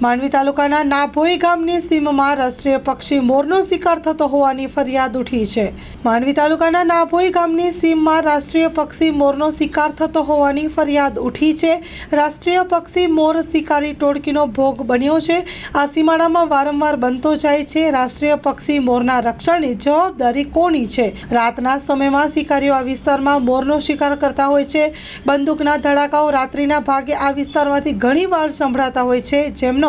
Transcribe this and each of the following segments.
માંડવી તાલુકાના નાભોઈ ગામની સીમમાં રાષ્ટ્રીય પક્ષી મોરનો શિકાર થતો હોવાની ફરિયાદ ઉઠી છે. માંડવી તાલુકાના નાભોઈ ગામની સીમમાં રાષ્ટ્રીય પક્ષી મોરનો શિકાર થતો હોવાની ફરિયાદ ઉઠી છે. રાષ્ટ્રીય પક્ષી મોર શિકારી ટોળકીનો ભોગ બન્યો છે. આ સીમાડામાં વારંવાર બનતો જાય છે. રાષ્ટ્રીય પક્ષી મોરના રક્ષણની જવાબદારી કોની છે? રાતના સમયમાં શિકારીઓ આ વિસ્તારમાં મોરનો શિકાર કરતા હોય છે. બંદૂકના ધડાકાઓ રાત્રિના ભાગે આ વિસ્તારમાંથી ઘણીવાર સંભળાતા હોય છે. જેમનો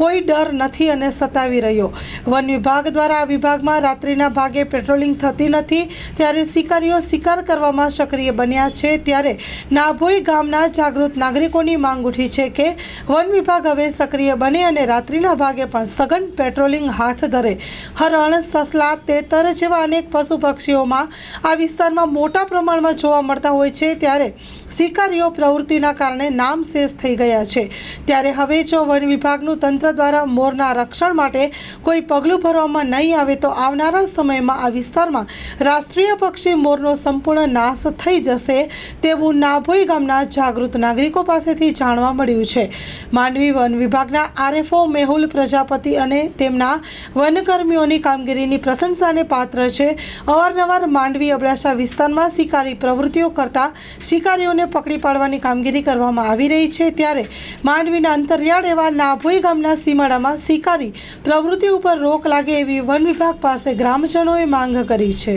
કોઈ ડર નથી અને સતાવી રહ્યો. વન વિભાગ દ્વારા આ વિભાગમાં રાત્રિના ભાગે પેટ્રોલિંગ થતી નથી, ત્યારે શિકારીઓ શિકાર કરવામાં સક્રિય બન્યા છે, ત્યારે નાભોઈ ગામના જાગૃત નાગરિકોની માંગ ઉઠી છે કે વન વિભાગ હવે સક્રિય બને અને રાત્રિના ભાગે પણ સઘન પેટ્રોલિંગ હાથ ધરે. હરણ, સસલા, તેતર જેવા અનેક પશુ પક્ષીઓમાં આ વિસ્તારમાં મોટા પ્રમાણમાં જોવા મળતા હોય છે, ત્યારે શિકારીઓ પ્રવૃત્તિના કારણે નામશેષ થઈ ગયા છે. ત્યારે હવે જો વન વિભાગનું તંત્ર દ્વારા મોરના રક્ષણ માટે કોઈ પગલું ભરવામાં નહીં આવે તો આવનારા સમયમાં આ વિસ્તારમાં રાષ્ટ્રીય પક્ષી મોરનો સંપૂર્ણ નાશ થઈ જશે તેવું નાભોઈ ગામના જાગૃત નાગરિકો પાસેથી જાણવા મળ્યું છે. માંડવી વન વિભાગના આરએફઓ મેહુલ પ્રજાપતિ અને તેમના વનકર્મીઓની કામગીરીની પ્રશંસાને પાત્ર છે. અવારનવાર માંડવી અબડાસા વિસ્તારમાં શિકારી પ્રવૃત્તિઓ કરતા શિકારીઓને પકડી પાડવાની કામગીરી કરવામાં આવી રહી છે ત્યારે માંડવીના અંતરિયાળ એવા નાભોઈ ગામના સીમાડામાં શિકારી પ્રવૃત્તિ ઉપર રોક લાગે એવી વન વિભાગ પાસે ગ્રામજનોએ માંગ કરી છે.